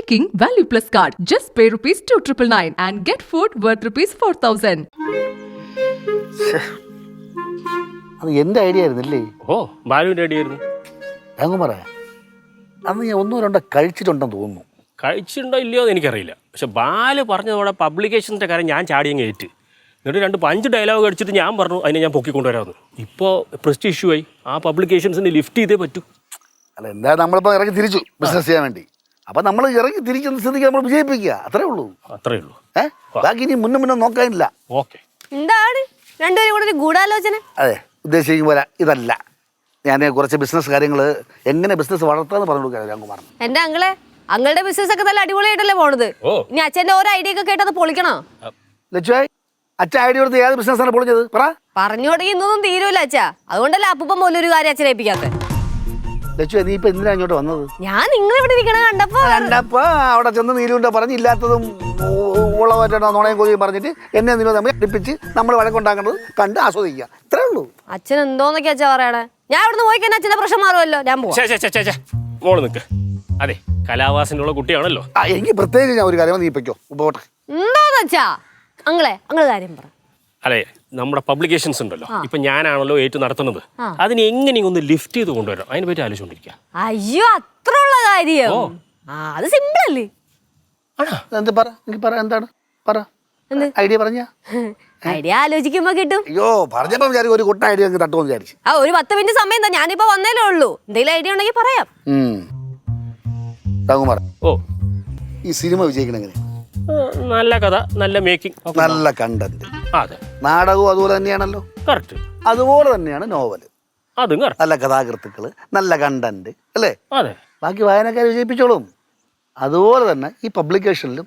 Checking Value Plus card. Just pay rupees 2999 and get food worth rupees 4000. അത് എന്റെ idea ആയിരുന്നില്ലേ? ഓ ആയിരുന്നു. അടിയായിരുന്നു പറയാം അന്ന് ഞാൻ ഒന്നോ രണ്ടോ കഴിച്ചിട്ടുണ്ടെന്ന് തോന്നുന്നു. കഴിച്ചിട്ടുണ്ടോ ഇല്ലയോ എന്ന് എനിക്കറിയില്ല. പക്ഷെ ബാൽ പറഞ്ഞതോടെ പബ്ലിക്കേഷന്റെ കാര്യം ഞാൻ ചാടിയങ്ങ് ഏറ്റ്. എന്നിട്ട് രണ്ട് പഞ്ച് ഡയലോഗ് അടിച്ചിട്ട് ഞാൻ പറഞ്ഞു അതിനെ ഞാൻ പൊക്കിക്കൊണ്ടുവരാമെന്ന് ഇപ്പോൾ പ്രസ്റ്റ് ഇഷ്യൂ ആയി. ആ പബ്ലിക്കേഷൻസിന് ലിഫ്റ്റ് ചെയ്തേ പറ്റൂ. അല്ല എന്താ നമ്മളിപ്പോൾ ഇറങ്ങി തിരിച്ചു ബിസിനസ് ചെയ്യാൻ വേണ്ടി. അപ്പം നമ്മൾ ഇറങ്ങി തിരിക്കുന്ന സ്ഥിതിക്ക് നമ്മൾ വിജയിപ്പിക്കുക. അത്രേ ഉള്ളൂ. അത്രേ ഉള്ളൂ. ബാക്കി ഇനി മുന്നേ മുന്നേ നോക്കാനില്ല. ഓക്കെ. എന്താണ്? രണ്ടുപേരും കൂടെ ഒരു ഗൂഢാലോചന? അതെ ഉദ്ദേശിക്കും പോലെ ഇതല്ല. ഞാൻ കുറച്ച് ബിസിനസ് കാര്യങ്ങൾ എങ്ങനെ ബിസിനസ് വളർത്താന്ന് പറഞ്ഞു കൊടുക്കാൻ എന്റെ അങ്ങളെ അങ്ങളുടെ ബിസിനസ് ഒക്കെ നല്ല അടിപൊളിയായിട്ടല്ലേ പോണത്? ഇനി അച്ഛന്റെ ഓരോ ഐഡിയ ഒക്കെ കേട്ടത് പൊളിക്കണോ? ലക്ഷ്യായി അച്ഛൻ ഐഡിയ കൊടുത്ത് ഏത് ബിസിനസ്സാണ് പൊളിഞ്ഞത് പറ. പറഞ്ഞു തുടങ്ങി ഇന്നൊന്നും തീരൂല അച്ഛാ. അതുകൊണ്ടല്ലേ അപ്പൂപ്പൻ പോലും ഒരു കാര്യം അച്ഛനെ ഏൽപ്പിക്കാത്ത. ലക്ഷ്യ നീ ഇപ്പൊ എന്തിനാ ഇങ്ങോട്ട് വന്നത്? ഞാൻ നിങ്ങൾ ഇവിടെ ഇരിക്കണ കണ്ടപ്പോ കണ്ടപ്പോ അവിടെ ചെന്ന് നീലുവിന്റെ പറഞ്ഞില്ലാത്തതും ഉള്ളവറ്റോ നുണയും കോഴിയും പറഞ്ഞിട്ട് എന്നെ നീലു തമ്മിൽ അടുപ്പിച്ച് നമ്മൾ വഴക്കുണ്ടാക്കേണ്ടത് കണ്ട് ആസ്വദിക്കുക. ഇത്രേ ഉള്ളൂ. അച്ഛൻ എന്തോന്നൊക്കെ അച്ഛാ പറയണേ? ഞാൻ ഇവിടുന്ന് പോയി കഴിഞ്ഞാൽ അച്ഛന്റെ പ്രശ്നം മാറുമല്ലോ. ഞാൻ മോൾ നിൽക്ക് അതെ കലാവാസനുള്ള കുട്ടിയാണല്ലോ. എനിക്ക് പ്രത്യേകിച്ച് ഞാൻ ഒരു കാര്യം നീ ഇപ്പയ്ക്കോ പോട്ടെ. എന്തോന്ന് അച്ഛാ? അങ്ങളെ അങ്ങൾ കാര്യം പറ. അതെ നമ്മുടെ പബ്ലിക്കേഷൻസ് ഉണ്ടല്ലോ. ഇപ്പൊ ഞാനാണല്ലോ ഏറ്റു നടത്തുന്നത്. അതിനെ എങ്ങനെയും ഒന്ന് ലിഫ്റ്റ് ചെയ്ത് കൊണ്ടുവരാം അതിനെ പറ്റി ആലോചിച്ചോണ്ടിരിക്കുക അയ്യോ അത്ര ഉള്ള കാര്യം ആ അത് സിമ്പിൾ അല്ലേ? എന്ത് പറ? എനിക്ക് പറ എന്താണ്? പറ. എന്ത്? ഐഡിയ പറഞ്ഞ? ഐഡിയ ആലോചിക്കുമ്പോ കിട്ടും. അയ്യോ പറഞ്ഞപ്പോ വിചാരിക്കും ഒരു കുട്ട ഐഡിയ അങ്ങ് തട്ടുമെന്ന് വിചാരിച്ചു. ആ ഒരു പത്ത് മിനിറ്റ് സമയം എന്താ ഞാനിപ്പോ വന്നേലേ ഉള്ളൂ. എന്തെങ്കിലും ഐഡിയ ഉണ്ടെങ്കിൽ പറയാം. രാഘുമാർ ഓ. ഈ സിനിമ വിജയിക്കണെങ്കിലേ നല്ല കഥ നല്ല മേക്കിംഗ് നല്ല കണ്ടന്റ് അതെ. നാടകവും അതുപോലെ തന്നെയാണല്ലോ? കറക്റ്റ് അതുപോലെ തന്നെയാണ് നോവൽ അതും നല്ല കഥാകൃത്തുക്കൾ നല്ല കണ്ടന്റ് അല്ലേ? അതെ. ബാക്കി വായനക്കാരെ വിജയിപ്പിച്ചോളും. അതുപോലെ തന്നെ ഈ പബ്ലിക്കേഷനിലും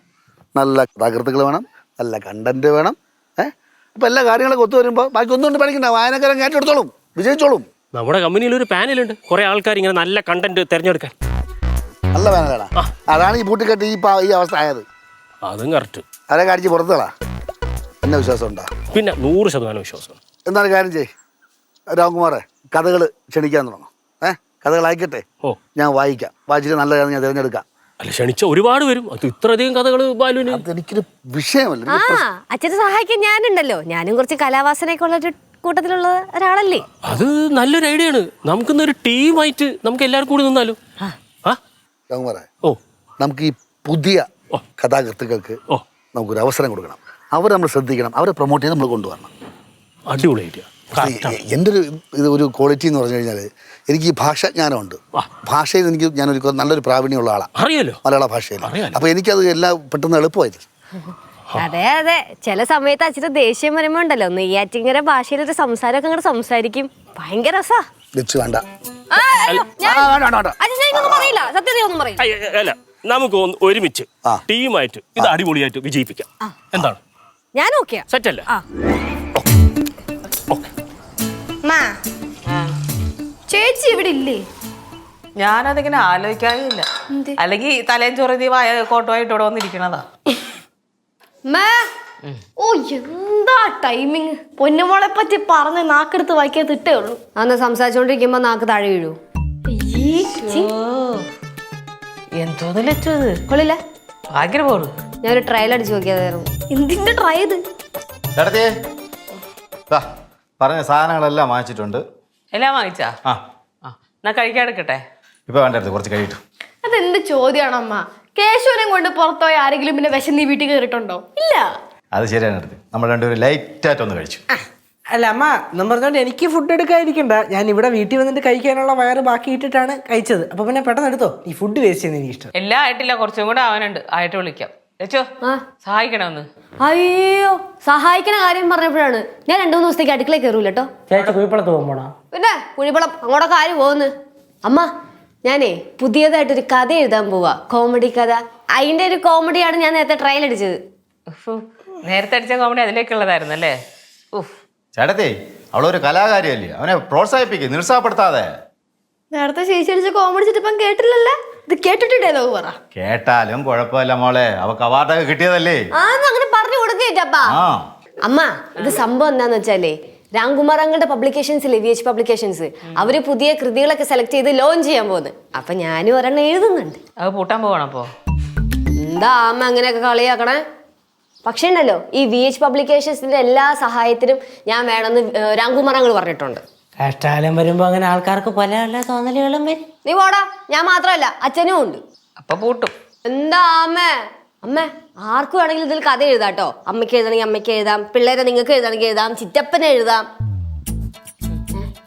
നല്ല കഥാകൃത്തുക്കൾ വേണം നല്ല കണ്ടന്റ് വേണം ഏഹ് അപ്പൊ എല്ലാ കാര്യങ്ങളൊക്കെ ഒത്തു വരുമ്പോൾ ബാക്കി ഒന്നും കൊണ്ട് പഠിക്കണ്ട വായനക്കാരൻ ഏറ്റെടുത്തോളും വിജയിച്ചോളും. നമ്മുടെ കമ്പനിയിൽ ഒരു പാനലുണ്ട്. കുറെ ആൾക്കാർ ഇങ്ങനെ നല്ല കണ്ടന്റ് തിരഞ്ഞെടുക്കാൻ. നല്ല പാനലാണ്. അതാണ് ഈ പൂട്ടിക്കെട്ട് ഈ അവസ്ഥ ആയത്. അതും കറക്റ്റ് അവരെ കാണിച്ച് പുറത്തുകളാ. എന്നെ വിശ്വാസം ഉണ്ടോ പിന്നെ നൂറ് ശതമാനം വിശ്വാസം എന്താണ് കാര്യം ചെയ് രാംകുമാറെ കഥകൾ ക്ഷണിക്കാൻ തുടങ്ങും. ഏഹ് കഥകൾ അയക്കട്ടെ ഓ. ഞാൻ വായിക്കാം. വായിച്ചിട്ട് നല്ല കഥ ഞാൻ തിരഞ്ഞെടുക്കാം. അല്ല ക്ഷണിച്ച ഒരുപാട് വരും അത് ഇത്രയധികം കഥകൾ ബാലുവിന്. അതെനിക്കൊരു വിഷയമല്ല. ആ എനിക്ക് അച്ഛനെ സഹായിക്കാൻ ഞാനുണ്ടല്ലോ. ഞാനും കുറച്ച് കലാവാസനയൊക്കെ ഉള്ള ഒരു കൂട്ടത്തിലുള്ള ഒരാളല്ലേ? അത് നല്ലൊരു ഐഡിയ ആണ്. നമുക്കിന്നൊരു ടീമായിട്ട് നമുക്ക് എല്ലാവരും കൂടി നിന്നാലോ? ആ? രാംകുമാറെ ഓ. നമുക്ക് ഈ പുതിയ. കഥാകൃത്തുക്കൾക്ക് ഓ. നമുക്കൊരു അവസരം കൊടുക്കണം. അവർ നമ്മൾ ശ്രദ്ധിക്കണം. അവരെ പ്രൊമോട്ട് ചെയ്ത് നമ്മൾ കൊണ്ടുവരണം. അടിപൊളി ഐഡിയ എന്റെ ഒരു ഇത് ഒരു ക്വാളിറ്റി എന്ന് പറഞ്ഞു കഴിഞ്ഞാൽ എനിക്ക് ഈ ഭാഷാജ്ഞാനമുണ്ട്. ഭാഷയിൽ എനിക്ക് ഞാനൊരു നല്ലൊരു പ്രാവീണ്യമുള്ള ആളാണ് അറിയാലോ? മലയാള ഭാഷയിൽ. അറിയാലോ. അപ്പോൾ എനിക്കത് എല്ലാം പെട്ടെന്ന് എളുപ്പമായിരുന്നു അതെ അതെ. ചില സമയത്ത് അച്ഛന് ദേഷ്യം വരുമ്പോ ഉണ്ടല്ലോ. നെയ്യാറ്റിങ്കര ഭാഷയിലൊരു സംസാരമൊക്കെ അങ്ങോട്ട് സംസാരിക്കും. ഭയങ്കര രസാ. വെച്ച് വേണ്ട. അച്ഛൻ പറയില്ല. സത്യത ഒന്നും പറയില്ല അല്ല. നമുക്ക് ഒന്ന് ഒരുമിച്ച് ടീമായിട്ട് ഇത് അടിപൊളിയായിട്ട് വിജയിപ്പിക്കാം. എന്താണ്? ഞാൻ ഓക്കെ. സെറ്റ് അല്ല? മാ. ചേച്ചി ഇവിടെ ഇല്ലേ? ഞാനതിങ്ങനെ ആലോചിക്കാറില്ല അല്ലെങ്കിൽ തലേം ചൊറുതി വായ കോട്ടുമായിട്ട് ഇവിടെ വന്നിരിക്കണതാ. മാ. ഓ എന്താ ടൈമിങ് പൊന്നുമോളെ പറ്റി പറഞ്ഞ് നാക്കെടുത്ത് വായിക്കാൻ തിട്ടേ ഉള്ളൂ. അന്ന് സംസാരിച്ചോണ്ടിരിക്കുമ്പോ നാക്ക് താഴെ വീഴൂ. എന്തോന്ന് ലച്ചത് കൊള്ളില്ല. ഭയങ്കര പോണു ഞാനൊരു ട്രയൽ അടിച്ചു നോക്കിയതായിരുന്നു. എന്തിന്റെ ട്രൈ ഇത്? ചേട്ടത്തിയേ ദാ, പറഞ്ഞ സാധനങ്ങളെല്ലാം വാങ്ങിച്ചിട്ടുണ്ട്. എല്ലാം വാങ്ങിച്ചാ? ആ. ആ എന്നാ കഴിക്കാൻ എടുക്കട്ടെ? ഇപ്പൊ വേണ്ടത് കുറച്ച് കഴിയിട്ടു. അതെന്ത് ചോദ്യമാണ് അമ്മ? കേശവനെ കൊണ്ട് പുറത്തുപോയ ആരെങ്കിലും പിന്നെ വിശന്നീ വീട്ടിൽ കയറിയിട്ടുണ്ടോ? ഇല്ല. അത് ശരിയാണ് എടുത്ത് നമ്മൾ രണ്ടുപേരും ലൈറ്റ് ആയിട്ട് ലൈറ്റായിട്ടൊന്ന് കഴിച്ചു അല്ല അമ്മ എന്നും പറഞ്ഞോണ്ട് എനിക്ക് ഫുഡ് എടുക്കാതിരിക്കണ്ട. ഞാൻ ഇവിടെ വീട്ടിൽ വന്നിട്ട് കഴിക്കാനുള്ള വയറ് ബാക്കി ഇട്ടിട്ടാണ് കഴിച്ചത്. അപ്പൊ പിന്നെ പെട്ടെന്ന് എടുത്തോ? ഈ ഫുഡ് വേസ്റ്റ് ചെയ്യുന്ന എനിക്ക് ഇഷ്ടം. എല്ലാം ആയിട്ടില്ല കുറച്ചും കൂടെ അവനുണ്ട് ആയിട്ട് വിളിക്കാം. ലച്ചോ സഹായിക്കണമെന്ന് അയ്യോ സഹായിക്കണ കാര്യം പറഞ്ഞപ്പോഴാണ്. ഞാൻ രണ്ടു മൂന്ന് ദിവസത്തേക്ക് അടുക്കളയിൽ കയറൂല കേട്ടോ. ചേച്ചി കുഴിപ്പളത്ത് പോകുമ്പോണോ പിന്നെ കുഴിപ്പളം അങ്ങോട്ടൊക്കെ ആര് പോകുന്നു? അമ്മ ഞാനേ പുതിയതായിട്ടൊരു കഥ എഴുതാൻ പോവാ. കോമഡി കഥ. അതിന്റെ ഒരു കോമഡിയാണ് ഞാൻ നേരത്തെ ട്രയൽ അടിച്ചത്. ഉഫ്. നേരത്തെ അടിച്ച കോമഡി അതിലേക്കുള്ളതായിരുന്നു അല്ലേ? ഉഫ്. ചേട്ടത്തി അവളൊരു കലാകാരിയല്ലേ? അവനെ പ്രോത്സാഹിപ്പിക്കുക നിരുത്സാഹപ്പെടുത്താതെ. നേരത്തെ ശേഷിച്ച് അടിച്ച കോമഡി ചിറ്റപ്പം കേട്ടില്ലല്ലേ? ഇത് കേട്ടിട്ടുണ്ടേ പറ. കേട്ടാലും കുഴപ്പമില്ല മോളെ. അവക്ക് അവാർഡൊക്കെ കിട്ടിയതല്ലേ? ആന്ന് അങ്ങനെ പറഞ്ഞു കൊടുക്കേറ്റപ്പാ ആ. അമ്മ ഇത് സംഭവം എന്താന്ന് വെച്ചാലേ രാംകുമാർ പബ്ലിക്കേഷൻസ് ഇല്ലേ വി എച്ച് പബ്ലിക്കേഷൻസ് അവർ പുതിയ കൃതികളൊക്കെ സെലക്ട് ചെയ്ത് ലോഞ്ച് ചെയ്യാൻ പോകുന്നു അപ്പൊ ഞാനും ഒരെണ്ണം എഴുതുന്നുണ്ട്. അത് പൂട്ടാൻ പോകണം അപ്പോ എന്താ അമ്മ അങ്ങനെയൊക്കെ കളിയാക്കണേ? പക്ഷേ ഉണ്ടല്ലോ ഈ വി എച്ച് പബ്ലിക്കേഷൻസിന്റെ എല്ലാ സഹായത്തിനും ഞാൻ വേണമെന്ന് രാംകുമാറങ്ങൾ പറഞ്ഞിട്ടുണ്ട്. കഷ്ടാലം വരുമ്പോ അങ്ങനെ ആൾക്കാർക്ക് പല പല തോന്നലുകളും വരും. നീ പോടാ ഞാൻ മാത്രമല്ല അച്ഛനും ഉണ്ട്. അപ്പൊ പൂട്ടും. എന്താ അമ്മേ? അമ്മേ ആർക്ക് വേണമെങ്കിലും ഇതിൽ കഥ എഴുതാട്ടോ. കേട്ടോ അമ്മയ്ക്ക് എഴുതണമെങ്കിൽ അമ്മയ്ക്ക് എഴുതാം പിള്ളേരെ നിങ്ങൾക്ക് എഴുതണമെങ്കിൽ എഴുതാം ചിറ്റപ്പനെ എഴുതാം.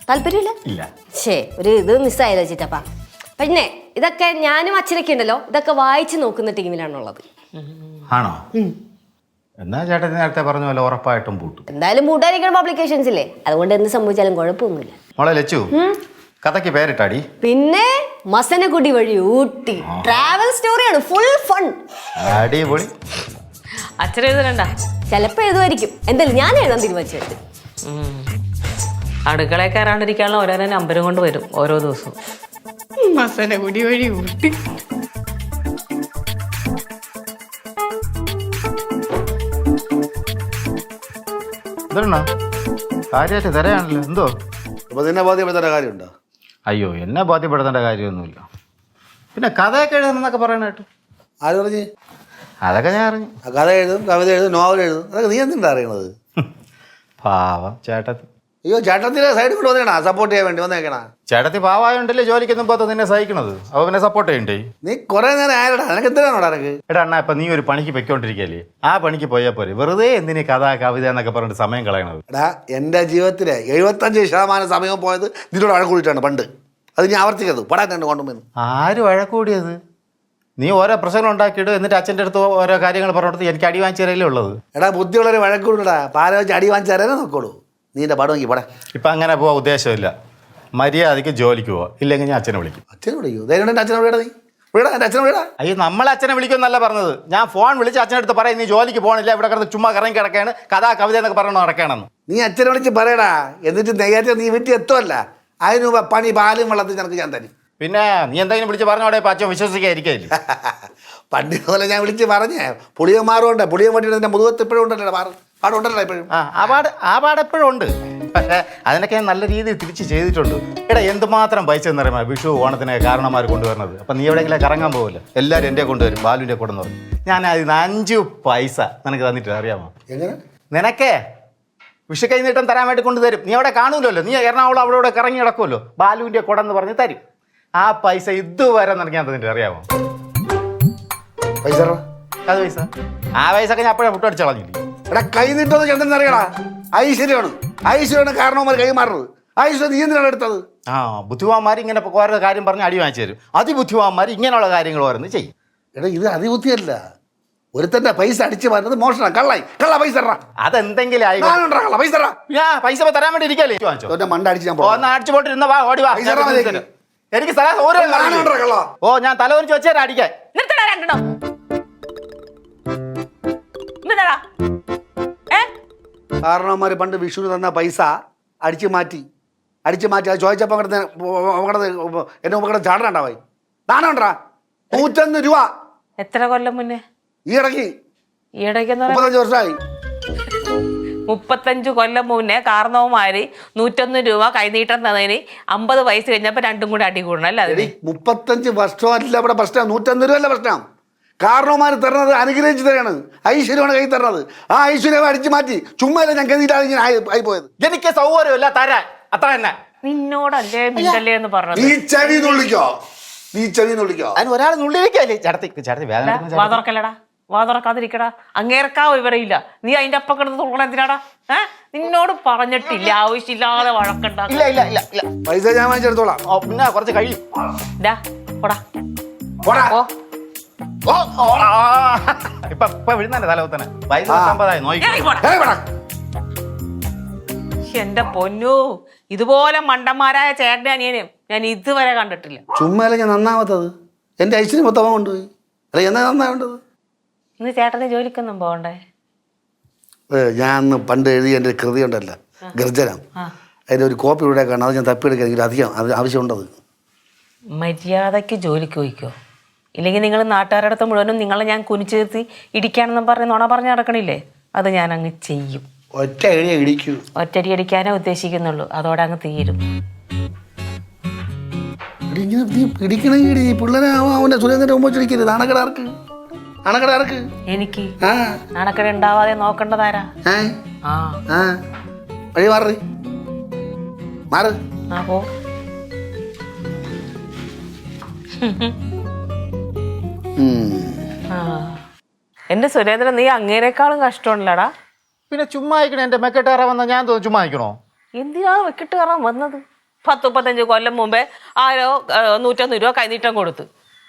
താല്പര്യമില്ല? ഇല്ല. ശേ ഒരു ഇത് മിസ്സായല്ലോ ചിറ്റപ്പ. പിന്നെ ഇതൊക്കെ ഞാനും അച്ഛനൊക്കെ ഉണ്ടല്ലോ ഇതൊക്കെ വായിച്ചു നോക്കുന്ന ടീമിലാണുള്ളത് ആണോ? എന്നാ ചേട്ടൻ നേരത്തെ പറഞ്ഞ പോലെ ഉറപ്പായിട്ടും പൂട്ടും. എന്തായാലും പൂട്ടാനിരിക്കണം പബ്ലിക്കേഷൻസ് ഇല്ലേ? അതുകൊണ്ട് എന്ത് സംഭവിച്ചാലും കുഴപ്പമൊന്നുമില്ല. മോളെ ലച്ചു കഥയ്ക്ക് പേരിട്ടാടി. പിന്നെ മസനക്കുടി വഴി ഊട്ടി. ട്രാവൽ സ്റ്റോറിയാണ് ഫുൾ ഫൺ അടിപൊളി. അച്ഛൻ എഴുതണ്ട. ചിലപ്പോൾ എഴുതുമായിരിക്കും. എന്തായാലും ഞാൻ എഴുതാൻ തീരുമാനിച്ചത് അടുക്കളയിൽ കയറാണ്ടിരിക്കാനുള്ള ഓരോരോ നമ്പരും കൊണ്ട് വരും ഓരോ ദിവസവും. മസനക്കുടി വഴി ഊട്ടി. എന്താണ് കാര്യമായിട്ട് തരാണല്ലോ എന്തോ? അപ്പൊ നിന്നെ ബോധ്യപ്പെടുത്തേണ്ട കാര്യമുണ്ടോ? അയ്യോ എന്നെ ബോധ്യപ്പെടുത്തേണ്ട കാര്യമൊന്നുമില്ല. പിന്നെ കഥയൊക്കെ എഴുതണമെന്നൊക്കെ പറയണേട്ട് ആര് പറഞ്ഞ്? അതൊക്കെ ഞാൻ അറിഞ്ഞു. കഥ എഴുതും കവിത എഴുതും നോവൽ എഴുതും. അതൊക്കെ നീ എന്തിനാ അറിയണത്? പാവം ചേട്ടത്തി അയ്യോ ചേട്ടത്തിന്റെ സൈഡിൽ കൂടെ വന്നേക്കണ? സപ്പോർട്ട് ചെയ്യാൻ വേണ്ടി വന്നേക്കണ? ചേട്ടത്തി പാവായോണ്ടല്ലേ ജോലിക്കൊന്നും പോകാത്ത നിന്നെ സഹിക്കണത്? അപ്പൊ പിന്നെ സപ്പോർട്ട് ചെയ്യണ്ടേ? നീ കുറേ നേരം ആയടാ നിനക്ക് എന്തിനാണോടാ നിനക്ക്? എടാ അണ്ണാ ഇപ്പൊ നീ ഒരു പണിക്ക് പൊയ്ക്കൊണ്ടിരിക്കല്ലേ? ആ പണിക്ക് പോയാൽ പോരെ. വെറുതെ എന്തിനീ കഥ കവിത എന്നൊക്കെ പറഞ്ഞിട്ട് സമയം കളയണത്? എടാ എന്റെ ജീവിതത്തിലെ എഴുപത്തഞ്ച് ശതമാനം സമയം പോയത് നിന്നോട് വഴക്കൂടിയിട്ടാണ് പണ്ട്. അത് ഞാൻ ആവർത്തിക്കരുത്. പടാൻ കണ്ടു കൊണ്ടുപോയി ആര് വഴക്കൂടിയത് നീ ഓരോ പ്രശ്നങ്ങൾ ഉണ്ടാക്കിയിട്ട് എന്നിട്ട് അച്ഛന്റെ അടുത്ത് ഓരോ കാര്യങ്ങൾ പറഞ്ഞിട്ട് എനിക്ക് അടി വാങ്ങിച്ചു ഉള്ളത്? എടാ ബുദ്ധിയുള്ളവരെ വഴക്കൂടാ പാല വെച്ച് അടി വാങ്ങിച്ചു തരാനേ നോക്കോളൂ നീ എന്റെ പടം നോക്കി പടാ. ഇപ്പം അങ്ങനെ പോകാൻ ഉദ്ദേശമില്ല. മര്യാദയ്ക്ക് ജോലിക്ക് പോവാ. ഇല്ലെങ്കിൽ ഞാൻ അച്ഛനെ വിളിക്കും. അച്ഛനെ വിളിക്കൂ? ധൈര്യം എന്റെ അച്ഛനെ വിടാ നീ. വിടാ എന്റെ അച്ഛനെ വിടാ അയ്യോ നമ്മൾ അച്ഛനെ വിളിക്കുമെന്നല്ല പറഞ്ഞത്. ഞാൻ ഫോൺ വിളിച്ച് അച്ഛനടുത്ത് പറയും നീ ജോലിക്ക് പോകണില്ല ഇവിടെ കിടന്ന് ചുമ്മാ കറങ്ങി കിടക്കാണ് കഥാ കവിത എന്നൊക്കെ പറഞ്ഞു നടക്കണമെന്ന് നീ അച്ഛനെ വിളിച്ച് പറയടാ. എന്നിട്ട് നെയ്യാറ്റ നീ വീട്ടിൽ എത്തുമല്ല അതിന് മുമ്പ് പണി പാലും വെള്ളത്തിൽ നിനക്ക് ഞാൻ തരും. പിന്നെ നീ എന്തെങ്കിലും വിളിച്ച് പറഞ്ഞോടെ അവിടെ അച്ഛൻ വിശ്വസിക്കായിരിക്കില്ല പണ്ട് പോലെ ഞാൻ വിളിച്ച് പറഞ്ഞേ. പുളിയ മാറുണ്ട് പുളിയ വണ്ടിയുടെ മുതുകത്ത് ഇപ്പോഴും ഉണ്ടല്ലോ മാറും. പാടുണ്ടല്ലോ ഇപ്പോഴും ആ ആ പാട് ആ പാട് എപ്പോഴും ഉണ്ട്. പക്ഷേ അതിനൊക്കെ നല്ല രീതിയിൽ തിരിച്ച് ചെയ്തിട്ടുണ്ട്. എടാ എന്തുമാത്രം പൈസ എന്നറിയാമോ വിഷു ഓണത്തിന് കാരണന്മാർ കൊണ്ടുവരുന്നത്. അപ്പം നീ എവിടെയെങ്കിലും കറങ്ങാൻ പോകില്ല എല്ലാവരും എന്റെ കൊണ്ടുവരും ബാലുവിന്റെ കൂടെ പറഞ്ഞു ഞാൻ അതിന് അഞ്ച് പൈസ നിനക്ക് തന്നിട്ട് അറിയാമോ? എങ്ങനെ? നിനക്കേ വിഷു കൈ നീട്ടം തരാൻ വേണ്ടി കൊണ്ടുതരും. നീ അവിടെ കാണൂലല്ലോ. നീ എറണാകുളം അവിടെ ഇവിടെ കറങ്ങി കിടക്കുമല്ലോ ബാലുവിന്റെ കൂടെ എന്ന് പറഞ്ഞ് തരും. ആ പൈസ ഇതുവരെ നിനക്ക് ഞാൻ തന്നിട്ട് അറിയാമോ? പൈസ. അത് പൈസ? ആ പൈസ ഒക്കെ ഞാൻ അപ്പോഴേ മുട്ടടിച്ച് കളഞ്ഞില്ലേ? എടാ കൈ നീട്ടോന്ന് ചന്ദ്രൻ അറിയടാ. ഐശ്വര്യമാണ്. ഐശ്വര്യമാണ് കാരണവന്മാർ കൈമാറുന്നത് ഐശ്വര്യം നീ എന്തിനാണ് എടുത്തത്? ആ ബുദ്ധിമാന്മാർ ഇങ്ങനെ ഓരോ കാര്യം പറഞ്ഞ് അടി വാങ്ങിച്ചു തരും. അതിബുദ്ധിമാന്മാർ ഇങ്ങനെയുള്ള കാര്യങ്ങൾ ഓരോന്ന് ചെയ്യും. എടാ ഇത് അതിബുദ്ധിയല്ല. ഒരുത്തന്റെ പൈസ അടിച്ചു മാറ്റുന്നത് മോഷണം. കള്ളായി. കള്ള പൈസ തരാ. അതെന്തെങ്കിലും ആയി കള്ള പൈസ ഞാൻ പൈസ ഇപ്പൊ തരാൻ വേണ്ടി ഇരിക്കല്ലേ? മണ്ട അടിച്ച് ഞാൻ അടിച്ചു പോട്ടിരുന്ന വാ ഓടി വാ. എനിക്ക് സ്ഥലം ഓരോ ഓ ഞാൻ തല വെച്ചേരാ അടിക്കാൻ. നിർത്തടാ ഏ? കാരണവന്മാർ പണ്ട് വിഷുവിന് തന്ന പൈസ അടിച്ചു മാറ്റി. അടിച്ചു മാറ്റി അത് ചോദിച്ചപ്പോൾ അങ്ങോട്ട് അങ്ങോട്ട് എന്നെ ഉപകടം ചാടണ്ടാവായി ചാടനുണ്ടാവായി നാനുണ്ടാ നൂറ്റൊന്ന് രൂപ. എത്ര കൊല്ലം മുന്നേ? ഈ ഇടയ്ക്ക് ഈ മുപ്പത്തഞ്ച് വർഷമായി മുപ്പത്തഞ്ച് കൊല്ലം മുന്നേ കാർണവന്മാര് നൂറ്റൊന്ന് രൂപ കൈനീട്ടം തന്നതിന് അമ്പത് വയസ്സ് കഴിഞ്ഞപ്പോ രണ്ടും കൂടി അടി കൂടണം അല്ലേ എടി അതിന് മുപ്പത്തഞ്ച് വർഷമല്ല ഇവിടെ പ്രശ്നം. നൂറ്റൊന്ന് രൂപ അല്ല പ്രശ്നം. കാരണവന്മാർ തരണത് അനുഗ്രഹിച്ച് തരാണ്. ഐശ്വര്യമാണ് കൈ തരണത്. ആ ഐശ്വര്യം അടിച്ചു മാറ്റി. ചുമ്മാ അല്ല ഞാൻ കരുതിയിട്ടാണ് ഇങ്ങനെ ആയി പോയത് എനിക്ക് സൗകര്യമില്ല തരാൻ. അത്ര തന്നെ. നിന്നോടല്ലേ മിണ്ടല്ലേ എന്ന് പറഞ്ഞത്? നീ ചെവി നുള്ളിക്കോ. നീ ചെവി നുള്ളിക്കോ. അതിന് ഒരാൾ നുള്ളിലേക്കല്ലേ ചേട്ടത്തി ചേട്ടത്തി വേദന എടുക്കുന്ന ചേട്ടത്തി. വാതുറക്കല്ലടാ. വാതുറക്കാതിരിക്കടാ. അങ്ങേർക്കാവ് വിവരമില്ല നീ അതിന്റെ അപ്പ കിടന്ന് തുള്ളണ എന്തിനാടാ? ഏ? നിന്നോട് പറഞ്ഞിട്ടില്ല. ആവശ്യമില്ലാതെ വഴക്കണ്ടാ ഇല്ല ഇല്ല ഇല്ല ഇല്ല. പൈസ ഞാൻ വാങ്ങിച്ചെടുത്തോളാം. ഓ പിന്നെ കുറച്ച് കഴിയും. ഡാ പോടാ. പോടാ. ഇപ്പൊ ഇപ്പൊ വിഴുന്നല്ലേ തലവത്തനെ വയസ്സ് പത്തൊമ്പതായി നോക്കി. എന്റെ പൊന്നു ഇതുപോലെ മണ്ടന്മാരായ ചേട്ടന്റെ അനിയനും ഞാൻ ഇതുവരെ കണ്ടിട്ടില്ല. ചുമ്മാല ഞാൻ നന്നാവാത്തത്? എന്റെ ഐശ്വര്യം മൊത്തം കൊണ്ടുപോയി. അല്ല എന്നാ നന്നാവേണ്ടത് ഇന്ന് ചേട്ടന് ജോലിക്കൊന്നും പോകണ്ടേ? ഏ, ഞാൻ അന്ന് പണ്ട് എഴുതിയ എന്റെ ഒരു കൃതി ഉണ്ടല്ല ഗർജനം. അതിന്റെ ഒരു കോപ്പി ഇവിടെ കാണാം അത് ഞാൻ തപ്പിയെടുക്കാൻ എനിക്ക് അധികം അത് ആവശ്യമുണ്ടത്. മര്യാദയ്ക്ക് ജോലിക്ക് പോയിക്കോ. ഇല്ലെങ്കിൽ നിങ്ങൾ നാട്ടുകാരുടെ അടുത്ത് മുഴുവനും നിങ്ങളെ ഞാൻ കുനിച്ചു നിർത്തി ഇടിക്കാണെന്നും പറഞ്ഞ് നുണ പറഞ്ഞ് നടക്കണില്ലേ? അത് ഞാൻ അങ്ങ് ചെയ്യും. ഒറ്റയടി ഇടിക്കൂ. ഒറ്റടി അടിക്കാനേ ഉദ്ദേശിക്കുന്നുള്ളൂ. അതോടെ അങ്ങ് തീരും. ഇടി പിള്ളേരെ എനിക്ക്? ആ. അണക്കട ഉണ്ടാവാതെ നോക്കേണ്ടതാരാ? ആ. ആ. വഴി മാറി. മാറ്. ആ പോ. എന്റെ സുരേന്ദ്രൻ നീ അങ്ങേരെക്കാളും കഷ്ടമുണ്ടല്ലടാ. പിന്നെ ചുമ്മാ അയക്കണേ എന്റെ കയറാൻ വന്ന ഞാൻ തോന്നുന്നു ചുമ്മാ അയക്കണോ എന്തിനാണ് വെക്കിട്ട് കയറാൻ വന്നത്? പത്ത് മുപ്പത്തഞ്ച് കൊല്ലം മുമ്പേ ആരോ നൂറ്റൊന്ന് രൂപ കൈനീട്ടം കൊടുത്ത്.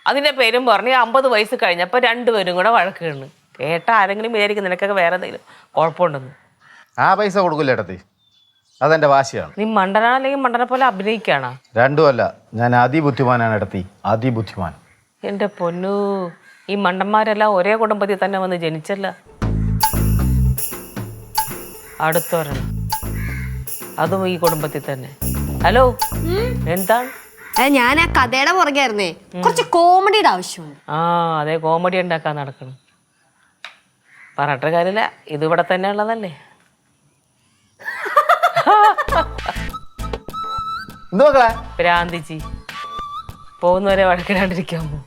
അതിന്റെ പേരും പറഞ്ഞ് അമ്പത് വയസ്സ് കഴിഞ്ഞപ്പോൾ രണ്ടുപേരും കൂടെ വഴക്ക് കിണ്ണു കേട്ട ആരെങ്കിലും വിചാരിക്കും നിനക്കൊക്കെ വേറെ എന്തെങ്കിലും കുഴപ്പമുണ്ടെന്ന്. ആ പൈസ കൊടുക്കില്ല ഏട്ടത്തി. അതെന്റെ വാശിയാണ്. നീ മണ്ടനാ അല്ലെങ്കിൽ മണ്ടനെ പോലെ അഭിനയിക്കാണോ? രണ്ടുമല്ല ഞാൻ അതിബുദ്ധിമാനാണ് ഏട്ടത്തി. അതിബുദ്ധിമാൻ. എന്റെ പൊന്നു ഈ മണ്ടന്മാരെല്ലാം ഒരേ കുടുംബത്തിൽ തന്നെ വന്ന് ജനിച്ചല്ല. അടുത്തൊരെണ്ണം. അതും ഈ കുടുംബത്തിൽ തന്നെ. ഹലോ എന്താണ്? ഞാൻ ആ കഥയുടെ പുറകെയായിരുന്നേ. കുറച്ച് കോമഡിയുടെ ആവശ്യമുണ്ട്. ആ അതെ കോമഡി ഉണ്ടാക്കാൻ നടക്കണം. പറഞ്ഞിട്ട് കാര്യമില്ല ഇത് ഇവിടെ തന്നെ ഉള്ളതല്ലേ? ഭ്രാന്തിച്ചി. പോകുന്നവരെ വഴക്കിടാണ്ടിരിക്കാമോ?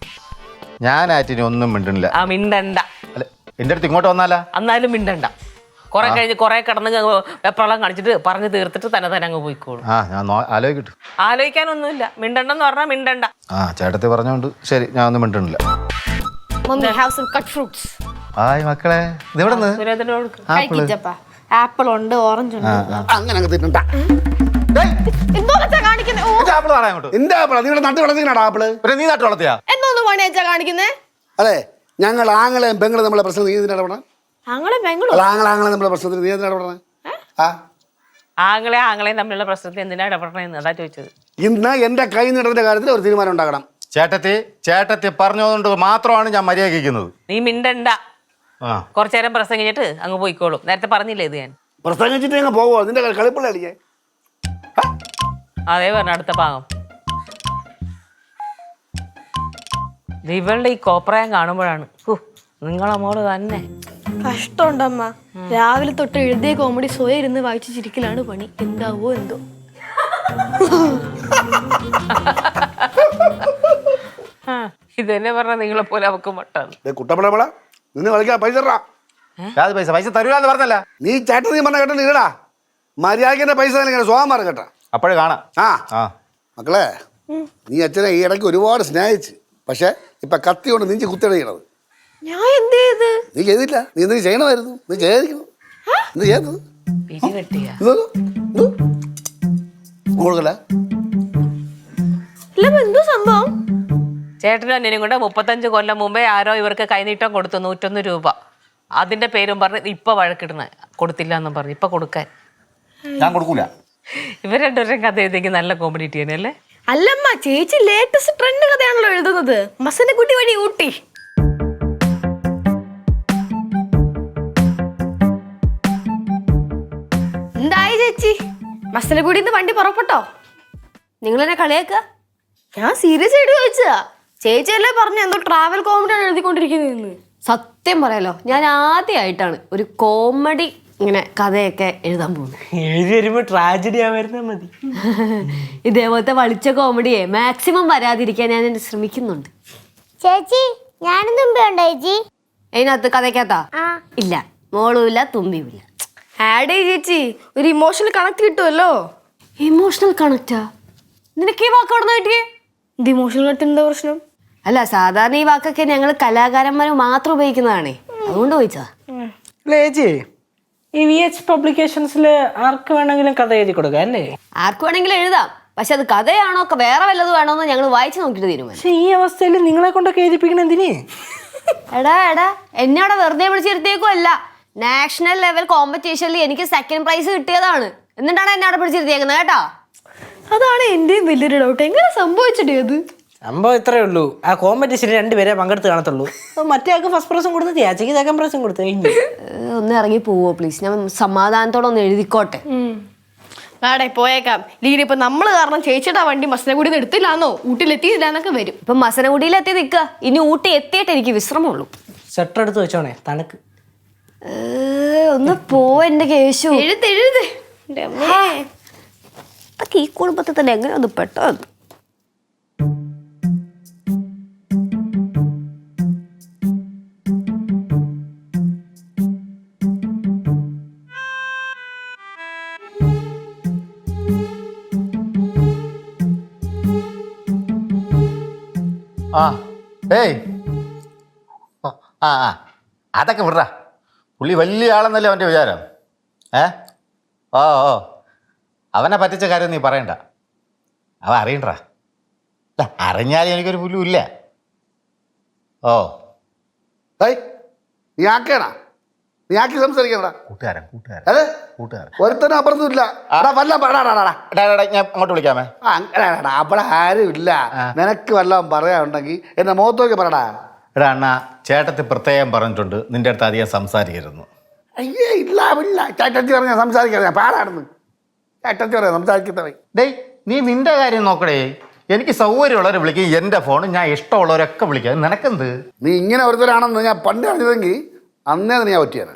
ഞാൻ ആറ്റിനി ഒന്നും മിണ്ടണില്ല ആ മിണ്ടണ്ട. അല്ല എന്റെ അടുത്ത് ഇങ്ങോട്ട് വന്നാലാ? എന്നാലും മിണ്ടണ്ട. കുറെ കഴിഞ്ഞ് കുറെ കിടന്ന് വെപ്രളം കാണിച്ചിട്ട് പറഞ്ഞ് തീർത്തിട്ട് തന്നെ തന്നെ അങ്ങ് പോയിക്കോളും. ആ ഞാൻ നോ- ആലോചിക്കട്ടെ. ആലോചിക്കാനൊന്നുമില്ല. മിണ്ടണ്ടെന്ന് പറഞ്ഞാൽ മിണ്ടണ്ട. ആ ചേട്ടത്തി പറഞ്ഞോണ്ട് ശരി ഞാൻ ഒന്നും മിണ്ടണില്ല mummy have some cut fruits hi മക്കളെ ഇതെവിടെ നിന്ന് സുരേന്ദ്രനോട് കഴിക്കിച്ചപ്പ ആപ്പിൾ ഉണ്ട് ഓറഞ്ച് ഉണ്ട്. അങ്ങനെ അങ്ങ് തിന്നണ്ട. കാണിക്കുന്നേ ആപ്പിൾ അങ്ങോട്ട്. എന്റെ ആപ്പിളാ? നിങ്ങളുടെ നട്ടു വളർത്തിക്കണാ ആപ്പിൾ? പിന്നെ നീ നാട്ടു വളർത്തിയാ? എന്തോന്ന് പണി കാണിക്കുന്നേ? അതെ ഞങ്ങൾ ആങ്ങളെയും പെങ്ങളും നമ്മളെ പ്രശ്നം നീ ഞങ്ങളെ പെങ്ങളോ? ആങ്ങളെ ആങ്ങളെ നമ്മളെ പ്രശ്നത്തിൽ നീ ഇടപെടണം ആ? ആങ്ങളെ ആങ്ങളെയും തമ്മിലുള്ള പ്രശ്നത്തിൽ എന്തിനാ ഇടപെടണമെന്ന് അതാ ചോദിച്ചത്. ഇന്ന് എന്റെ കൈ നീട്ടത്തിന്റെ കാര്യത്തിൽ ഒരു തീരുമാനം ഉണ്ടാക്കണം ചേട്ടത്തി ചേട്ടത്തി പറഞ്ഞതുകൊണ്ട് മാത്രമാണ് ഞാൻ മര്യാദിക്കുന്നത് നീ മിണ്ടണ്ട. ആ. കുറച്ചു നേരം പ്രസംഗിച്ചിട്ട് അങ്ങ് പോയിക്കോളും. നേരത്തെ പറഞ്ഞില്ലേ ഇത് ഞാൻ? പ്രസംഗിച്ചിട്ട് അങ്ങ് പോവോ? നിന്റെ കളിപ്പിള്ള അടിക്കേ അതേ പറഞ്ഞ അടുത്ത ഭാഗം. ദിവളുടെ ഇവളുടെ ഈ കോപ്രായം കാണുമ്പോഴാണ്. ഹു, നിങ്ങളെ മോൾ തന്നെ. കഷ്ടമുണ്ടമ്മ. രാവിലെ തൊട്ട് എഴുതിയ കോമഡി സ്വയം ഇരുന്ന് വായിച്ചു ചിരിക്കലാണ് പണി. എന്താവോ എന്തോ. ഇതെന്നെ ഇത് തന്നെ പറഞ്ഞ നിങ്ങളെ പോലെ അവക്ക് മട്ടാണ്. കുട്ടപ്പടപട നിന്ന് കളിക്കാൻ പൈസ പൈസ പൈസ തരൂലെന്ന് പറഞ്ഞല്ല. നീ ചേട്ടൻ നീ പറഞ്ഞ കേട്ടോ നീടാ മര്യാദ പൈസ സ്വഭാവം മാറും കേട്ടാ അപ്പോഴേ കാണാം. ആ. ആ. മക്കളെ നീ അച്ഛനെ ഈ ഇടയ്ക്ക് ഒരുപാട് സ്നേഹിച്ച് പക്ഷെ ഇപ്പൊ കത്തി കൊണ്ട് നീ കുത്തിടയണത് ഞാൻ എന്ത് ചെയ്ത്? നീ ചെയ്തില്ല. നീ എന്തെങ്കിലും ചെയ്യണമായിരുന്നു? നീ ചെയ്തിരിക്കുന്നു. എന്ത് ചെയ്തത്. എന്തോ സംഭവം? ചേട്ടനും അന്യനും കൂടെ മുപ്പത്തഞ്ച് കൊല്ലം മുമ്പേ ആരോ ഇവർക്ക് കൈനീട്ടം കൊടുത്തു നൂറ്റൊന്ന് രൂപ. അതിന്റെ പേരും പറഞ്ഞ് ഇപ്പൊ വഴക്കിടുന്ന. കൊടുത്തില്ല എന്നും പറഞ്ഞു ഇപ്പൊ കൊടുക്കാൻ. ഞാൻ കൊടുക്കൂല. ഇവർ രണ്ടുപേരും കഥ എഴുതിയെങ്കിൽ നല്ല കോമഡി അല്ലേ? അല്ലമ്മ ചേച്ചി ലേറ്റസ്റ്റ് ട്രെൻഡ് കഥയാണല്ലോ എഴുതുന്നത്. മസനെ കുട്ടി വഴി ഊട്ടി. എന്തായി ചേച്ചി? മസനെ കൂടി ഇന്ന് വണ്ടി പുറപ്പെട്ടോ? നിങ്ങൾ എന്നെ കളിയാക്ക? ഞാൻ സീരിയസ് ആയിട്ട് ചോദിച്ചതാ. ചേച്ചി അല്ലേ പറഞ്ഞു എന്തോ ട്രാവൽ കോമഡിയാണ് എഴുതിക്കൊണ്ടിരിക്കുന്നതെന്ന്. സത്യം പറയാലോ ഞാൻ ആദ്യമായിട്ടാണ് ഒരു കോമഡി ഇങ്ങനെ കഥയൊക്കെ എഴുതാൻ പോകുന്നത് എഴുതി ട്രാജഡി ആവായിരുന്നാ മതി. ഇതേപോലത്തെ വളിച്ച കോമഡിയെ മാക്സിമം വരാതിരിക്കാൻ ഞാൻ ശ്രമിക്കുന്നുണ്ട്. ചേച്ചി ഞാനും തുമ്പിയുണ്ടോ ചേച്ചി? അതിനകത്ത് കഥയ്ക്കകത്താ? ആ. ഇല്ല. മോളുമില്ല തുമ്പിയുമില്ല ആഡ് ചേച്ചി. ഒരു ഇമോഷണൽ കണക്ട് കിട്ടുമല്ലോ. ഇമോഷണൽ കണക്റ്റാ നിനക്ക് ഈ വാക്ക് അവിടെ കിട്ടിയേ? ഇത് ഇമോഷണൽ കണക്ട് എന്താ പ്രശ്നം? അല്ല സാധാരണ ഈ വാക്കൊക്കെ ഞങ്ങൾ കലാകാരന്മാർ മാത്രം ഉപയോഗിക്കുന്നതാണേ. അതുകൊണ്ട് ചോദിച്ചാ ചേച്ചി ഈ വി എച്ച് പബ്ലിക്കേഷൻസിൽ ആർക്ക് വേണമെങ്കിലും കഥ എഴുതി കൊടുക്കാം അല്ലേ? ആർക്ക് വേണമെങ്കിലും എഴുതാം. പക്ഷെ അത് കഥയാണോ? വേറെ വല്ലതും വേണോ എന്ന് ഞങ്ങൾ വായിച്ചു നോക്കിയിട്ട് തീരുമാനം പക്ഷെ ഈ അവസ്ഥയിൽ നിങ്ങളെ കൊണ്ടൊക്കെ എഴുതിപ്പിക്കണം എന്തിന്? എടാ എടാ എന്നെ അവിടെ വെറുതെ പിടിച്ചിരുത്തിയേക്കും അല്ല. നാഷണൽ ലെവൽ കോമ്പറ്റീഷനിൽ എനിക്ക് സെക്കൻഡ് പ്രൈസ് കിട്ടിയതാണ്. എന്നിട്ടാണ് എന്നെ അവിടെ പിടിച്ചിരുത്തിയേക്കുന്നത് കേട്ടോ? അതാണ് എന്റെയും വലിയൊരു ഡൗട്ട് എങ്ങനെ സംഭവിച്ചിട്ടേ അത് സംഭവം ഇത്രേ ഉള്ളൂ. ആ കോമ്പറ്റീഷനിൽ രണ്ടുപേരെ പങ്കെടുത്ത് കാണത്തുള്ളൂ. അപ്പൊ മറ്റേ ആൾക്ക് ഫസ്റ്റ് പ്രൈസും കൊടുത്ത് ചേച്ചിക്ക് സെക്കൻഡ് പ്രൈസും കൊടുത്തു. കഴിഞ്ഞു ഒന്ന് ഇറങ്ങി പോവോ പ്ലീസ് ഞാൻ സമാധാനത്തോടെ ഒന്ന് എഴുതിക്കോട്ടെ. വേടെ പോയേക്കാം. ലീന ഇപ്പൊ നമ്മൾ കാരണം ചേച്ചിയുടെ വണ്ടി മസനെ കൂടി എടുത്തില്ലാന്നോ? ഊട്ടിലെത്തിയില്ല എന്നൊക്കെ വരും. ഇപ്പൊ മസനഗുഡിയിൽ എത്തി നിൽക്കുക ഇനി ഊട്ടി എത്തിയിട്ട് എനിക്ക് വിശ്രമമുള്ളൂ. സ്വെറ്റർ എടുത്ത് വെച്ചോണേ തണുക്ക്. ഒന്ന് പോ എന്റെ കേശു. എഴുത് അമ്മേ. ഇതൊക്കെ ഈ കുടുംബത്തിൽ തന്നെ എങ്ങനെ ഒന്ന് പെട്ടെന്ന് ആ ഏയ്. ആ ആ അതൊക്കെ വിടറ. പുള്ളി വലിയ ആളെന്നല്ലേ അവന്റെ വിചാരം? ഏ? ഓ ഓ. അവനെ പറ്റിച്ച കാര്യം നീ പറയണ്ട. അവ അറിയണ്ട. അറിഞ്ഞാൽ എനിക്കൊരു പുല്ലും ഇല്ല. ഓ. ഏയ് നീ ആക്കേണ നീ ആക്കി സംസാരിക്കണടാ. കൂട്ടുകാരൻ കൂട്ടുകാരൻ. അതെ? കൂട്ടുകാരൻ. ഒരുത്തനും അപ്പുറത്തും ഇല്ല എടാ, വല്ല ഞാൻ അങ്ങോട്ട് വിളിക്കാമേ. അവിടെ ആരും ഇല്ല നിനക്ക് വല്ലതും പറയാനുണ്ടെങ്കിൽ എന്നെ മുഖത്തോക്കി പറടാ. എടാ അണ്ണ ചേട്ടത്തി പ്രത്യേകം പറഞ്ഞിട്ടുണ്ട്. നിന്റെ അടുത്ത് അധികം സംസാരിക്കരുന്നു അയ്യേ ഇല്ല ഇല്ല. ചേട്ടത്തി പറഞ്ഞ സംസാരിക്കാൻ പാടാണെന്ന്. ചേട്ടത്തി പറയാം സംസാരിക്കുന്നവൻ ഡേയ് നീ നിന്റെ കാര്യം നോക്കടേ. എനിക്ക് സൗകര്യമുള്ളവരെ വിളിക്കും. എന്റെ ഫോൺ ഞാൻ ഇഷ്ടമുള്ളവരൊക്കെ വിളിക്കാം. നിനക്കെന്ത്? നീ ഇങ്ങനെ ഒരുത്തരാണെന്ന് ഞാൻ പണ്ട് അറിഞ്ഞതെങ്കിൽ അന്നേ അതിന് ഞാൻ പറ്റിയാണ്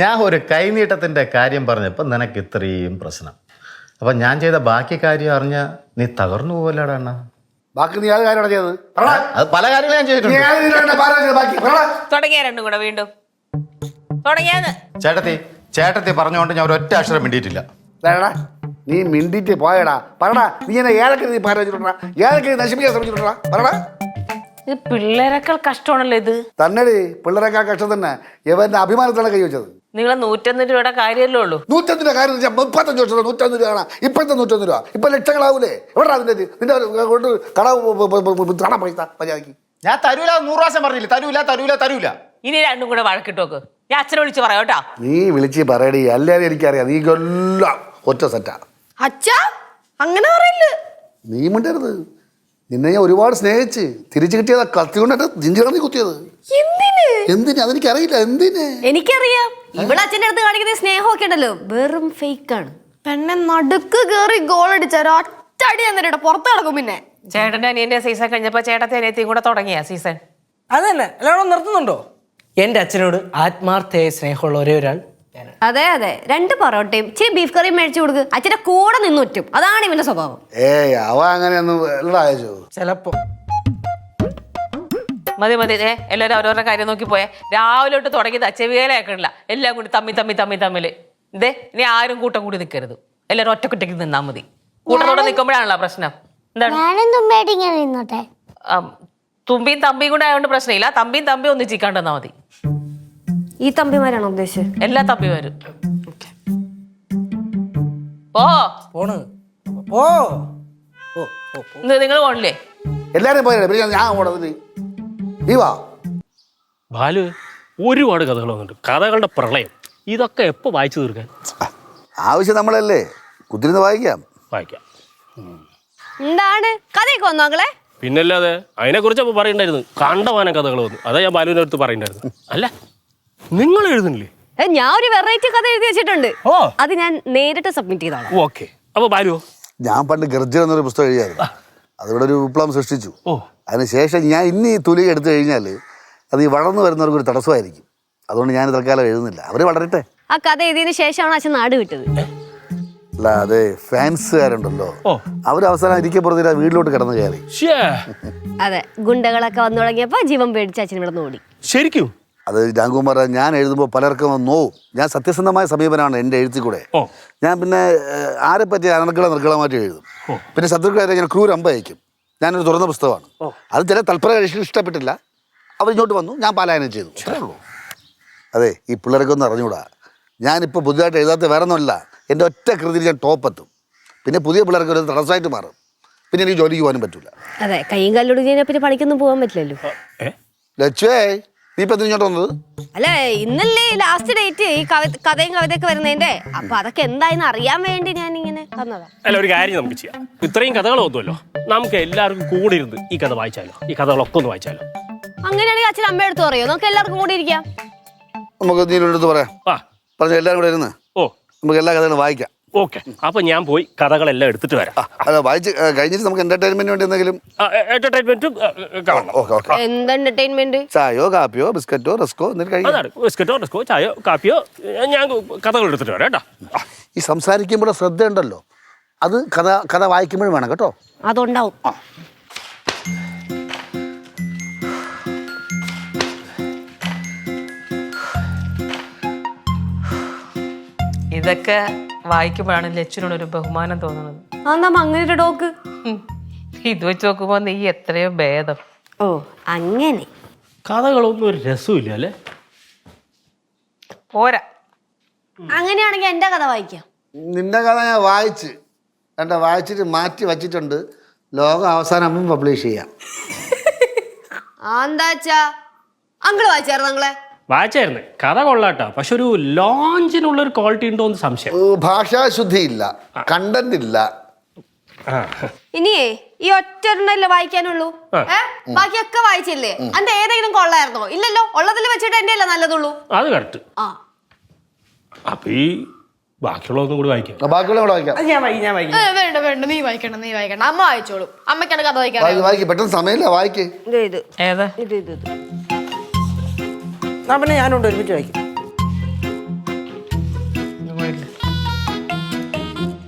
ഞാൻ ഒരു കൈനീട്ടത്തിന്റെ കാര്യം പറഞ്ഞപ്പോൾ നിനക്ക് ഇത്രയും പ്രശ്നം. അപ്പം ഞാൻ ചെയ്ത ബാക്കി കാര്യം അറിഞ്ഞ നീ തകർന്നു പോവല്ലേടാ അണ്ണ? ബാക്കി നീ അത് കാര്യമാണ് ചെയ്തത്? പറടാ. അത് പല കാര്യങ്ങളും ഞാൻ ചെയ്തിട്ടുണ്ട്. തുടങ്ങിയ രണ്ടും കൂടെ വീണ്ടും. തുടങ്ങിയാന്ന്. ചേട്ടത്തി ചേട്ടത്തി പറഞ്ഞുകൊണ്ട് ഞാൻ ഒരു ഒറ്റ അക്ഷരം മിണ്ടിയിട്ടില്ല. നീ മിണ്ടിട്ട് പോയടാ. പറടാ നീ എന്നെ ഏതൊക്കെ നീ പാരം വെച്ചിട്ടുണ്ടാ ഏതൊക്കെ നശിപ്പിക്കാൻ ശ്രമിച്ചിട്ടുണ്ടാ പറടാ. ഇത് പിള്ളേരെക്കാൾ കഷ്ടമാണല്ലോ ഇത്. തന്നെടി പിള്ളേരെക്കാൾ കഷ്ടം തന്നെ. ഇവന്റെ അഭിമാനത്തോടെ കൈ വെച്ചത്. നിങ്ങൾ നൂറ്റൊന്ന് രൂപയുടെ കാര്യമല്ലേ ഉള്ളൂ? നൂറ്റൊന്നിന്റെ കാര്യം എന്ന് വെച്ചാൽ മുപ്പത്തഞ്ച് വർഷം നൂറ്റൊന്ന് രൂപ ഇപ്പോഴത്തെ നൂറ്റൊന്ന് രൂപ. ഇപ്പൊ ലക്ഷങ്ങളാവൂലേ? എവിടെ അതിന്റെ നിന്റെ കൊണ്ട് കട കട പൈസ മര്യാദയ്ക്ക് ഞാൻ തരൂല നൂറ് പ്രാവശ്യം പറഞ്ഞില്ല? തരൂല തരൂല തരൂല. ഇനി രണ്ടും കൂടെ വഴക്കിട്ട് നോക്ക്. ഞാൻ അച്ഛനെ വിളിച്ച് പറയാം കേട്ടോ. നീ വിളിച്ച് പറയടി. അല്ലാതെ എനിക്കറിയാം. നീ എല്ലാം ഒറ്റ സെറ്റാ അച്ഛാ അങ്ങനെ പറയല്ലേ? നീ മിണ്ടരുത്. നിന്നെ ഞാൻ ഒരുപാട് സ്നേഹിച്ച് തിരിച്ചു കിട്ടിയതാ കത്തി കൊണ്ടിട്ട് കുത്തിയത്? എന്തിന്? അതെനിക്ക് അതെനിക്കറിയില്ല. എന്തിന്? എനിക്കറിയാം. ഇവിടെ അച്ഛന്റെ അടുത്ത് കാണിക്കുന്ന സ്നേഹമൊക്കെ ഉണ്ടല്ലോ. വെറും ഫേക്ക് ആണ്. പെണ്ണെ നടുക്ക് കേറി ഗോൾ അടിച്ച ഒറ്റടി എന്നിട്ട് പുറത്ത് കിടക്കും പിന്നെ. ചേട്ടന്റെ അനിയന്റെ സീസൺ കഴിഞ്ഞപ്പോൾ ചേട്ടത്തെ അനിയത്തിയും കൂടെ തുടങ്ങിയ സീസൺ അത് തന്നെ. എല്ലാവരും നിർത്തുന്നുണ്ടോ? എന്റെ അച്ഛനോട് ആത്മാർത്ഥയായ സ്നേഹമുള്ള ഒരേ ഒരാൾ അതെ അതെ. രണ്ട് പൊറോട്ടയും ഇച്ചിരി ബീഫ് കറിയും മേടിച്ചു കൊടുക്ക്. അച്ഛന്റെ കൂടെ നിന്നുറ്റും അതാണ് ഇവന്റെ സ്വഭാവം. ഏയ് അവ അങ്ങനെയൊന്നും അയച്ചു ചിലപ്പോ. മതി മതി. ഏ എല്ലാവരും അവരവരുടെ കാര്യം നോക്കി പോയെ. രാവിലെ തൊട്ട് തുടങ്ങിയത്. ചെവികേലയാക്കണില്ല എല്ലാം കൂടി തമ്മി തമ്മി തമ്മി തമ്മിൽ ഇതേ ഇനി ആരും കൂട്ടം കൂടി നിൽക്കരുത് എല്ലാവരും ഒറ്റക്കുറ്റയ്ക്ക് നിന്നാൽ മതി. കൂട്ടത്തോടെ നിൽക്കുമ്പോഴാണല്ലോ പ്രശ്നം. എന്താണ്? തുമ്പിയും തമ്പിയും കൂടെ ആയതുകൊണ്ട് പ്രശ്നമില്ല. തമ്പിയും തമ്പിയും ഒന്ന് ചിക്കാണ്ടെന്നാ മതി. ഈ തമ്പിമാരാണോ ഉദ്ദേശിച്ചത്? എല്ലാ തമ്പിമാരും. ഓ പോണ്. ഓ ഓ ഓ നിങ്ങൾ പോണില്ലേ? എല്ലാരും പോയാലേ പിന്നെ ഞാൻ ഓടത് നീ വാ. ബാലു ഒരുപാട് കഥകൾ വന്നിട്ടുണ്ട്. കഥകളുടെ പ്രളയം. ഇതൊക്കെ എപ്പോൾ വായിച്ചു തീർക്കാൻ? ആവശ്യം നമ്മളല്ലേ. കുതിരുന്ന് വായിക്കാം. വായിക്കാം. എന്താണ്? കഥയൊക്കെ വന്നു മകളെ പിന്നല്ലാതെ അതിനെക്കുറിച്ച് അപ്പോൾ പറയണ്ടായിരുന്നു. കണ്ടമാനം കഥകൾ വന്നു. അതാ ഞാൻ ബാലുവിന്റെ അടുത്ത് പറയണ്ടായിരുന്നു. അല്ല നിങ്ങൾ എഴുതുന്നില്ലേ? ഏ, ഞാൻ ഒരു വെറൈറ്റി കഥ എഴുതി വെച്ചിട്ടുണ്ട്. ഓ. അത് ഞാൻ നേരിട്ട് സബ്മിറ്റ് ചെയ്താണ് ഓക്കെ. അപ്പൊ ബാലുവോ ഞാൻ പണ്ട് ഗർജൻ എന്നൊരു പുസ്തകം എഴുതിയായിരുന്നു. അതിവിടെ ഒരു വിപ്ലവം സൃഷ്ടിച്ചു. ഓ. അതിനുശേഷം ഞാൻ ഇനി ഈ തുലി എടുത്തു കഴിഞ്ഞാൽ അത് ഈ വളർന്നു വരുന്നവർക്ക് ഒരു തടസ്സമായിരിക്കും. അതുകൊണ്ട് ഞാൻ തൽക്കാലം എഴുതുന്നില്ല. അവർ വളരട്ടെ. ആ കഥ എഴുതിയതിനു ശേഷമാണ് അച്ഛൻ നാട് വിട്ടത്. അല്ല അതെ ഫാൻസുകാരുണ്ടല്ലോ. ഓ. അവർ അവസാനം ഇരിക്കപ്പുറത്തില്ല വീട്ടിലോട്ട് കിടന്നു കയറി. അതെ ഗുണ്ടകളൊക്കെ വന്നു തുടങ്ങിയപ്പോ ജീവൻ പേടിച്ച് അച്ഛൻ ഇവിടെ ഓടി. ശരിക്കും? അത് ജാങ്കുമാർ ഞാൻ എഴുതുമ്പോൾ പലർക്കും നോവും. ഞാൻ സത്യസന്ധമായ സമീപനമാണ് എന്റെ എഴുത്തിൽ കൂടെ ഞാൻ പിന്നെ ആരെ പറ്റി അനർഗള നിർഗളമായിട്ട് എഴുതും. പിന്നെ ശത്രുക്കളെ ഞാൻ ക്രൂരമ്പ അയക്കും. ഞാനൊരു തുറന്ന പുസ്തകമാണ്. അത് ചില തൽപര ഇഷ്ടപ്പെട്ടില്ല. അവർ ഇങ്ങോട്ട് വന്നു ഞാൻ പലായനം ചെയ്തു. ഉള്ളൂ. അതെ ഈ പിള്ളേർക്കൊന്ന് അറിഞ്ഞൂടാ. ഞാനിപ്പോൾ പുതുതായിട്ട് എഴുതാത്ത വേറെ ഒന്നുമല്ല എന്റെ ഒറ്റ കൃതിയിൽ ഞാൻ ടോപ്പെത്തും. പിന്നെ പുതിയ പിള്ളേർക്ക് ഒരു തടസ്സമായിട്ട് മാറും. പിന്നെ എനിക്ക് ജോലിക്ക് പോകാനും പറ്റില്ല അതെ കൈയും കല്ലൊടുങ്ങിയതിനെ പറ്റി പണിക്കൊന്നും പോകാൻ പറ്റില്ലല്ലോ. ലക്ഷ്മേ. ലച്ചുവേ നീ ഇപ്പൊ ഇങ്ങോട്ട് വന്നത്? അല്ല ഇന്നല്ലേ ലാസ്റ്റ് ഡേറ്റ് ഈ കഥയും കവിതയൊക്കെ വരുന്നതിന്റെ. അപ്പൊ അതൊക്കെ എന്തായെന്ന് അറിയാൻ വേണ്ടി ഞാൻ ഇങ്ങനെ തന്നതാ അല്ല ഒരു കാര്യം നമുക്ക് ചെയ്യാം. ഇത്രയും കഥകൾ ഒന്നുമല്ലോ. നമുക്ക് എല്ലാവർക്കും കൂടി ഇരുന്ന് ഈ കഥ വായിച്ചാലോ? ഈ കഥകളൊക്കെ ഒന്ന് വായിച്ചാലോ? അങ്ങനെയാണെങ്കിൽ അച്ഛൻ അമ്മ എടുത്ത് പറയോ? നമുക്ക് എല്ലാവർക്കും കൂടി ഇരിക്കാം. നമുക്ക് നീലോട് എടുത്ത് പറയാം. ആ. പറഞ്ഞ എല്ലാവരും കൂടെ ഇരുന്ന്. ഓ. നമുക്ക് എല്ലാ കഥകളും വായിക്കാം. ഓക്കെ. അപ്പൊ ഞാൻ പോയി കഥകളെല്ലാം എടുത്തിട്ട് വരാം. അല്ല വായിച്ച് കഴിഞ്ഞിട്ട് നമുക്ക് എന്റർടൈൻമെന്റിന് വേണ്ടി എന്തെങ്കിലും? എന്റർടൈൻമെന്റും എന്ത് എന്റർടൈൻമെന്റ് ചായയോ കാപ്പിയോ ബിസ്ക്കറ്റോ റസ്കോ ബിസ്ക്കറ്റോ റസ്കോ ചായയോ കാപ്പിയോ ഞാൻ കഥകൾ എടുത്തിട്ട് വരാം കേട്ടോ. ഈ സംസാരിക്കുമ്പോൾ ശ്രദ്ധ ഉണ്ടല്ലോ അത് കഥ കഥ വായിക്കുമ്പോഴും വേണം കേട്ടോ. അതുണ്ടാവും. ഇതൊക്കെ വായിക്കുമ്പോഴാണ് ലച്ചുനോട് ഒരു ബഹുമാനം തോന്നുന്നത്. അങ്ങനെ ഡോക്ക് ഇത് വെച്ച് നോക്കുമ്പോ നീ എത്രയോ ഭേദം. ഓ അങ്ങനെ. കഥകളൊന്നും ഒരു രസമില്ല അല്ലേ? പോരാ. അങ്ങനെയാണെങ്കിൽ എന്റെ കഥ വായിക്കാം. നിന്റെ കഥ ഞാൻ വായിച്ച്. എന്റെ വായിച്ചിട്ട് മാറ്റി വച്ചിട്ടുണ്ട്. ലോകം അവസാനം പബ്ലിഷ് ചെയ്യാം. ആന്താച്ചാ അങ്കിൾ വായിച്ചായിരുന്നു അങ്ങളെ വായിച്ചായിരുന്നു. കഥ കൊള്ളാട്ടോ. പക്ഷെ ഒരു ലോഞ്ചിനുള്ള ഒരു ക്വാളിറ്റി ഉണ്ടോ എന്ന് സംശയം. ഭാഷാശുദ്ധി ഇല്ല കണ്ടന്റ് ഇല്ല ഇനിയേ ഈ ഒറ്റ ഒരെണ്ണല്ലേ വായിക്കാനുള്ളൂ ബാക്കിയൊക്കെ വായിച്ചില്ലേ? അന്റെ ഏതെങ്കിലും കൊള്ളായിരുന്നോ? ഇല്ലല്ലോ ഉള്ളതിൽ വെച്ചിട്ട് എന്റെ അല്ലേ നല്ലതുള്ളൂ? അത് കറക്റ്റ്. ആ. അപ്പൊ ഈ ബാക്കിയുള്ളതൊന്നും കൂടി വായിക്കാം. ബാക്കിയുള്ള കൂടെ വായിക്കാം. അത് ഞാൻ വായിക്കും ഞാൻ വായിക്കും. വേണ്ട വേണ്ട. നീ വായിക്കണം നീ വായിക്കണം. അമ്മ വായിച്ചോളൂ. അമ്മയ്ക്കാണ് കഥ വായിക്കാൻ വായിക്കും വായിക്ക്. പെട്ടെന്ന് സമയമില്ല വായിക്കേ. ഇത് ഇത്. ഏതാ? ഇത് ഇത് ഇത്. എന്നാ പിന്നെ ഞാനുണ്ട് ഒരുമിച്ച് വായിക്കും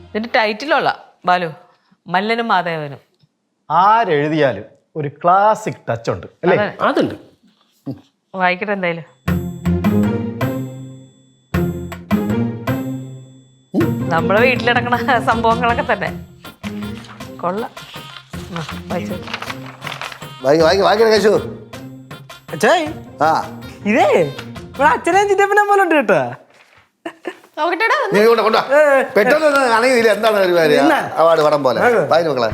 ഇതിന്റെ ടൈറ്റിലുള്ള ബാലു മല്ലനും മാധവനും. ആരെഴുതിയാലും ഒരു ക്ലാസിക് ടച്ച് ഉണ്ട് അല്ലേ? അതെ. അതുണ്ട്. വായിക്കട്ടെ എന്തായാലും. നമ്മളെ വീട്ടിലടക്കണ സംഭവങ്ങളൊക്കെ തന്നെ. കൊള്ളാം. വായിച്ചു. വായിച്ചോ. കഴിച്ചു ആ. ഇതേ? ഇവിടെ അച്ഛനെ ചിറ്റപ്പനെ പോലെ ഉണ്ട് കേട്ടോ. നോക്കട്ടെടാ നീ കൊണ്ട കൊണ്ട പെട്ടെന്ന് എന്താണ് പരിപാടി എന്നാ? അവാർഡ് പടം പോലെ. ആ. മക്കളെ.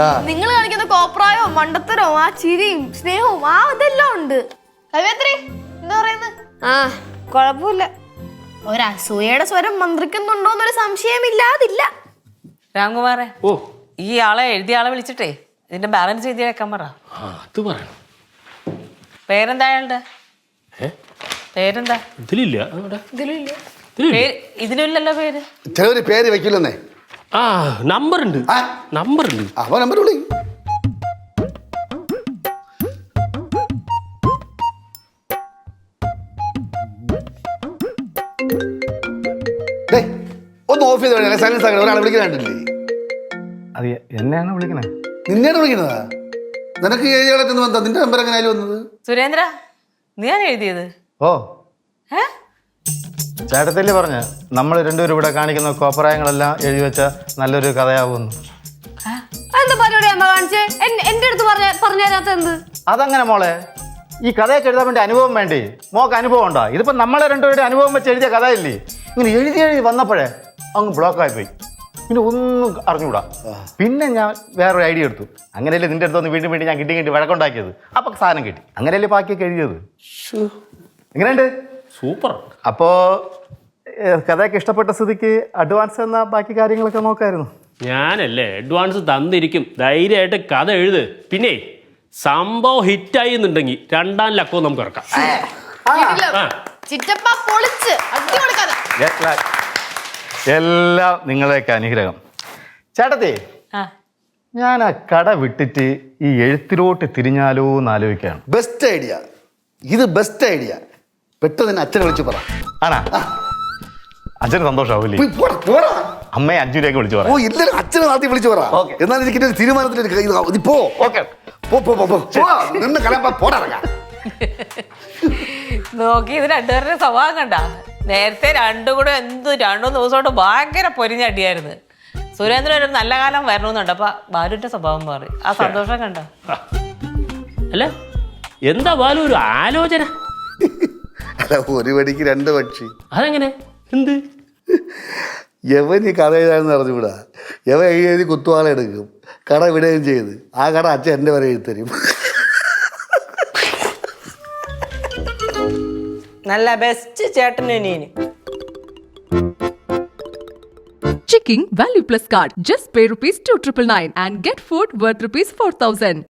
ആ. നിങ്ങൾ കാണിക്കുന്ന കോപ്രായോ മണ്ടത്തരോ ആ ചിരിയും സ്നേഹവും ആ ഇതെല്ലാം ഉണ്ട്. കവിയത്രി എന്താ പറയുന്നത് ആ കുഴപ്പമില്ല. ഒരു അസൂയയുടെ സ്വരം മന്ത്രിക്കുന്നുണ്ടോന്നൊരു സംശയമില്ലാതില്ല. രാംകുമാറെ ഓ. ഈ ആളെ എഴുതിയ ആളെ വിളിച്ചിട്ടേ. ഇതിന്റെ ബാലൻസ് ചെയ്തേക്കാൻ പറ. ആ അത് പറയണം. പേരെന്താ അയാളുടെ? ഏ? പേരെന്താ? ഇതിലില്ല. അവിടെ ഇതിലില്ല. ഇതിലില്ല. പേര് ഇതിനില്ലല്ലോ പേര്. ചിലവര് പേര് വെക്കില്ലെന്നേ. ആ നമ്പർ ഉണ്ട് ആ. നമ്പർ ഉണ്ട് നമ്പർ വിളി. ഡേയ്, ഒന്ന് ഓഫ് ചെയ്ത് വേണേ സൈലൻസ് ആക്കണം. ഒരാളെ വിളിക്കാണ്ടില്ലേ അത് എന്നെയാണ് വിളിക്കണേ? നിന്നെയാണ് വിളിക്കുന്നത്? നിനക്ക് ഏഴികളൊക്കെ വന്നത്. നിന്റെ നമ്പർ എങ്ങനെ ആയാലും വന്നത്? സുരേന്ദ്ര നീ ആണ് എഴുതിയത്? ഓ. ഏ? ചേട്ടത്തല്ലേ പറഞ്ഞ നമ്മൾ രണ്ടുപേരും ഇവിടെ കാണിക്കുന്ന കോപ്രായങ്ങളെല്ലാം എഴുതി വെച്ച നല്ലൊരു കഥയാവുന്നു. എന്താ പരിപാടി അമ്മ കാണിച്ചേ? എൻ- എന്റെ അടുത്ത് പറഞ്ഞ പറഞ്ഞു എന്ത്? അതങ്ങനെ മോളെ ഈ കഥയൊക്കെ എഴുതാൻ വേണ്ടി അനുഭവം വേണ്ടേ. മോക്ക് അനുഭവം ഉണ്ടോ? ഇതിപ്പോ നമ്മളെ രണ്ടുപേരുടെ അനുഭവം വെച്ച് എഴുതിയ കഥയില്ലേ? ഇങ്ങനെ എഴുതി എഴുതി വന്നപ്പോഴേ അങ്ങ് ബ്ലോക്കായി പോയി. പിന്നെ ഒന്നും അറിഞ്ഞുകൂടാ പിന്നെ ഞാൻ വേറൊരു ഐഡിയ എടുത്തു. അങ്ങനെയല്ലേ നിന്റെ അടുത്ത് വീണ്ടും വീണ്ടും ഞാൻ കിട്ടി കിട്ടി വഴക്കുണ്ടാക്കിയത്. അപ്പൊ സാധനം കിട്ടി. അങ്ങനെയല്ലേ ബാക്കി എഴുതിയത്? എങ്ങനെയുണ്ട്? സൂപ്പർ. അപ്പോ കഥയൊക്കെ ഇഷ്ടപ്പെട്ട സ്ഥിതിക്ക് അഡ്വാൻസ് എന്ന ബാക്കി കാര്യങ്ങളൊക്കെ നോക്കായിരുന്നു. ഞാനല്ലേ അഡ്വാൻസ് തന്നിരിക്കും. ധൈര്യമായിട്ട് കഥ എഴുത്. പിന്നെ സംഭവം ഹിറ്റായി എന്നുണ്ടെങ്കിൽ രണ്ടാം ലക്കവും നമുക്ക് ഇറക്കാം. ചിറ്റപ്പ പൊളിച്ച്. അടിപൊളി കഥ. എല്ലാം- നിങ്ങളെയൊക്കെ അനുഗ്രഹം. ചേട്ടത്തി ഞാൻ ആ കട വിട്ടിട്ട് ഈ എഴുത്തിലോട്ട് തിരിഞ്ഞാലോ എന്ന് ആലോചിക്കുകയാണ്. ബെസ്റ്റ് ഐഡിയ ഇത് ബെസ്റ്റ് ഐഡിയ പെട്ടെന്ന് തന്നെ അച്ഛനെ വിളിച്ചു പറ. ആണാ? അച്ഛന് സന്തോഷമാവൂലേ പോയി പോടാ, പോടാ. അമ്മയെ അഞ്ചുരേക്ക് വിളിച്ചു ഓ പറയാം ഇല്ലല്ലോ അച്ഛനെ നാട്ടി വിളിച്ചു പറ. എന്നാൽ എനിക്ക് ഒരു തീരുമാനത്തിലേക്ക് ഇത് നീ പോ. ഓക്കെ. പോ പോ പോ പോ. പോ. നിന്ന് പോടാ നോക്കി ഇത് രണ്ടുപേരുടെ സ്വഭാവം കണ്ട. നേരത്തെ രണ്ടും കൂടെ എന്ത് രണ്ടു ദിവസമായിട്ട് ഭയങ്കര പൊരിഞ്ഞടിയായിരുന്നു. സുരേന്ദ്രൻ ഒരു നല്ല കാലം വരണമെന്നുണ്ട്. അപ്പൊ ബാലുവിന്റെ സ്വഭാവം മാറി. ആ സന്തോഷം കണ്ട അല്ല എന്താ ബാലു ഒരു ആലോചന? അല്ല ഒരു വടിക്ക് രണ്ട് പക്ഷി. അതെങ്ങനെ? എന്ത്? യവൻ ഈ കഥ എഴുതാന്ന് അറിഞ്ഞുകൂടാ? യവൻ എഴുതി എഴുതി കുത്തുവാള എടുക്കും. കട വിടുകയും ചെയ്ത്. ആ കട അച്ഛൻ എന്റെ വരെ എഴുതി തരും. നല്ല ബെസ്റ്റ് ചേട്ടന് ഇനി Checking Value Plus card. Just pay rupees 2999 and get food worth rupees 4000.